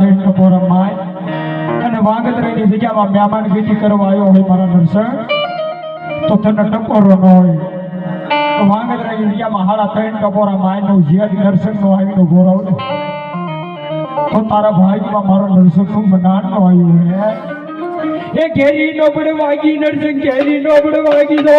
થઈને ટપોરા માય અને વાંગતરાની જગ્યામાં મહેમાન ગીતી કરવા આવ્યો હોય મારા દર્શન, તો તને ટપોરો ન હોય. વાંગતરાની જગ્યામાં હાડા ત્રણ ટપોરા માયનું જ્યાદ નરસણનું ગોરાવ તો તારા ભાઈમાં મારો નરસણનું મનાન નો આવ્યું હે. એ ઘેરી નો પડે વાગી નરસણ ઘેરી નો બડ વાગી દો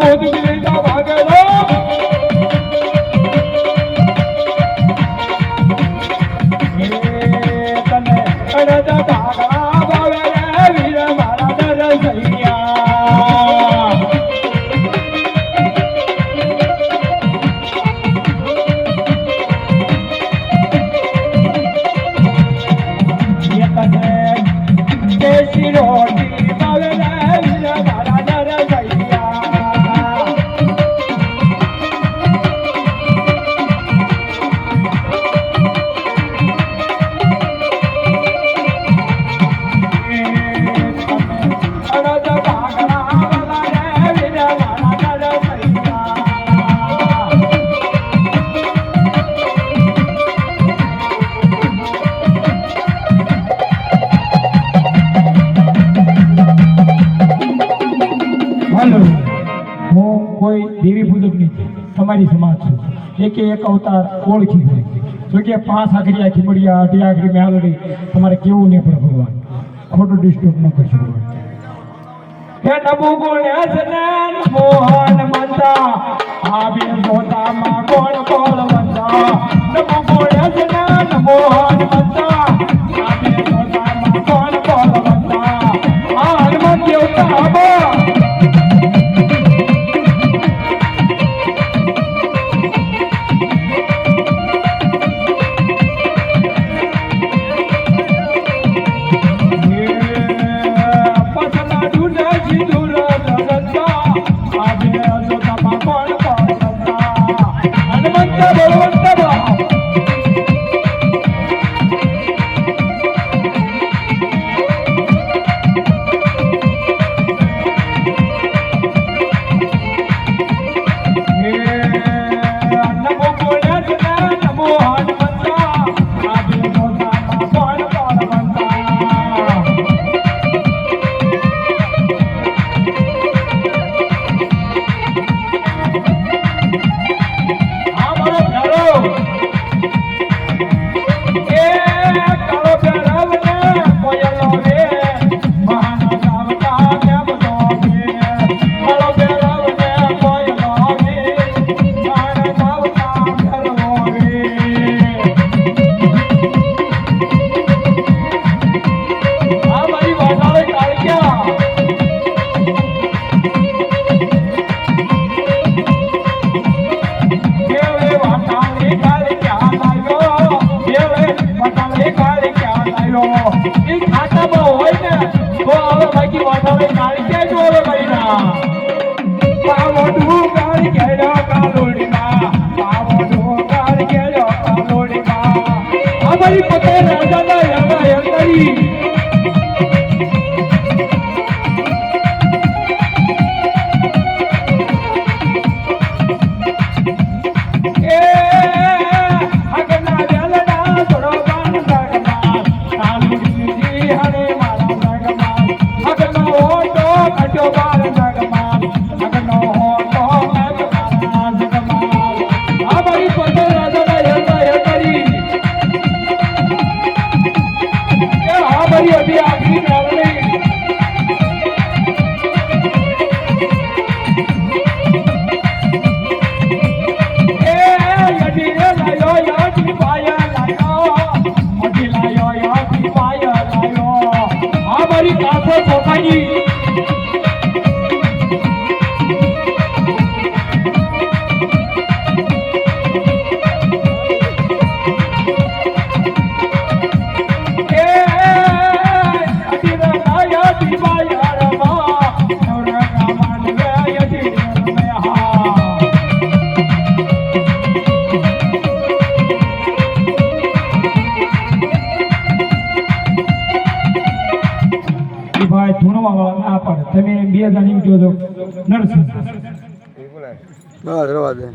હાલો. હું કોઈ દેવી પૂજક નથી તમારી સમાજ છું. એકે એક અવતાર ઓળખી હોય જો કે પાંચ આખરી આખી અઢી આખરી મેળવી તમારે કેવું નહીં પડે ભગવાન? ખોટું ડિસ્ટર્બ ન કરશો ભગવાન. હે નબુ ગોણ્યા સનન મોહન મંતા. આબે જોતામાં માં કોણ મંતા પોતે રાજાના I'm આ ધૂણવા વાળા ના પાડે. તમે બે જણ એમ કહો છો. નરસિંહ. બસ રવા દે.